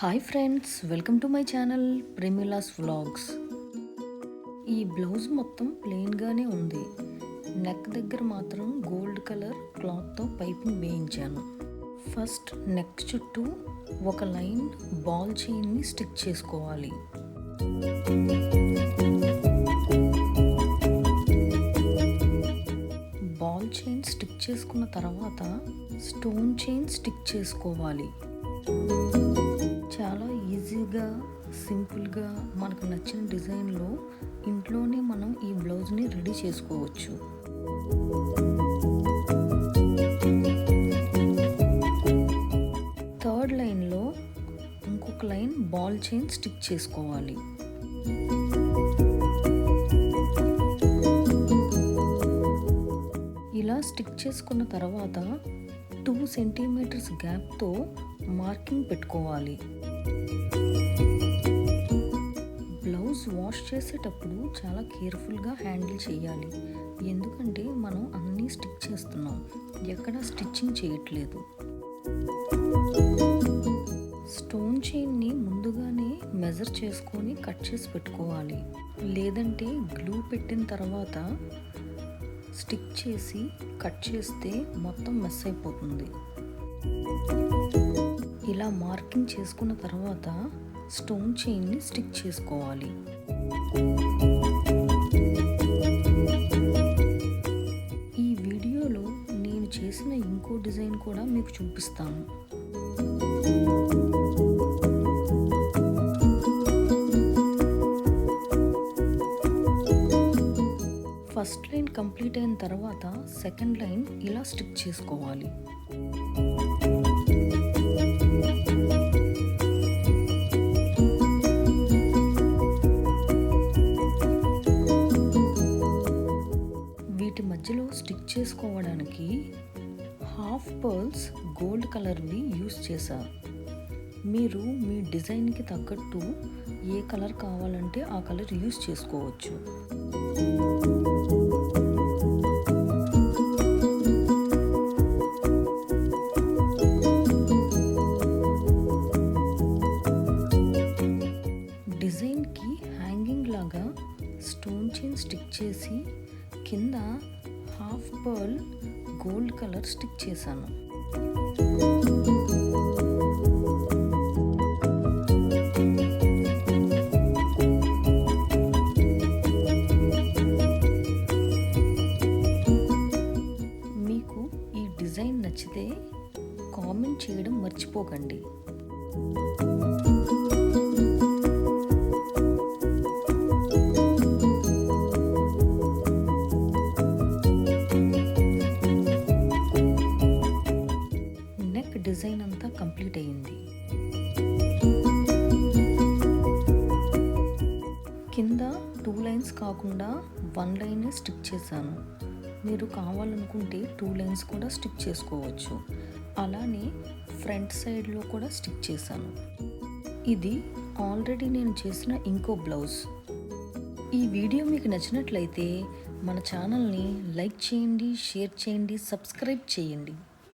Hi friends welcome to my channel Premila's vlogs ఈ blouse మొత్తం ప్లెయిన్గానే ఉంది. నెక్ దగ్గర మాత్రం గోల్డ్ కలర్ క్లాత్తో పైపింగ్ వేయించాను. ఫస్ట్ నెక్ చుట్టూ ఒక లైన్ బాల్ చైన్ని స్టిక్ చేసుకోవాలి. బాల్ చైన్ స్టిక్ చేసుకున్న తర్వాత స్టోన్ చైన్ స్టిక్ చేసుకోవాలి. చాలా ఈజీగా సింపుల్గా మనకు నచ్చిన డిజైన్లో ఇంట్లోనే మనం ఈ బ్లౌజ్ని రెడీ చేసుకోవచ్చు. థర్డ్ లైన్లో ఇంకొక లైన్ బాల్ చైన్ స్టిక్ చేసుకోవాలి. ఇలా స్టిక్ చేసుకున్న తర్వాత టూ సెంటీమీటర్స్ గ్యాప్తో మార్కింగ్ పెట్టుకోవాలి. బ్లౌజ్ వాష్ చేసేటప్పుడు చాలా కేర్ఫుల్గా హ్యాండిల్ చేయాలి. ఎందుకంటే మనం అన్నీ స్టిక్ చేస్తున్నాం. ఎక్కడ స్టిచ్చింగ్ చేయట్లేదు. స్టోన్ చైన్ని ముందుగానే మెజర్ చేసుకొని కట్ చేసి పెట్టుకోవాలి. లేదంటే గ్లూ పెట్టిన తర్వాత స్టిక్ చేసి కట్ చేస్తే మొత్తం మెస్ అయిపోతుంది. ఇలా మార్కింగ్ చేసుకున్న తర్వాత స్టోన్ చైన్ని స్టిక్ చేసుకోవాలి. ఈ వీడియోలో నేను చేసిన ఇంకో డిజైన్ కూడా మీకు చూపిస్తాను. ఫస్ట్ లైన్ కంప్లీట్ అయిన తర్వాత సెకండ్ లైన్ ఇలా స్టిక్ చేసుకోవాలి. స్టిక్ చేసుకోవడానికి హాఫ్ పర్ల్స్ గోల్డ్ కలర్వి యూస్ చేశారు మీరు మీ డిజైన్కి తగ్గట్టు ఏ కలర్ కావాలంటే ఆ కలర్ యూస్ చేసుకోవచ్చు. డిజైన్కి హ్యాంగింగ్ లాగా స్టోన్ చైన్ స్టిక్ చేసి కింద half pearl gold colour stick చేశాను. మీకు ఈ డిజైన్ నచ్చితే కామెంట్ చేయడం మర్చిపోకండి. జరిగింది. కింద టూ లైన్స్ కాకుండా వన్ లైన్ స్టిక్ చేశాను. మీరు కావాలనుకుంటే టూ లైన్స్ కూడా స్టిక్ చేసుకోవచ్చు. అలానే ఫ్రంట్ సైడ్లో కూడా స్టిక్ చేశాను. ఇది ఆల్రెడీ నేను చేసిన ఇంకో బ్లౌజ్. ఈ వీడియో మీకు నచ్చినట్లయితే మన ఛానల్ని లైక్ చేయండి షేర్ చేయండి సబ్స్క్రైబ్ చేయండి.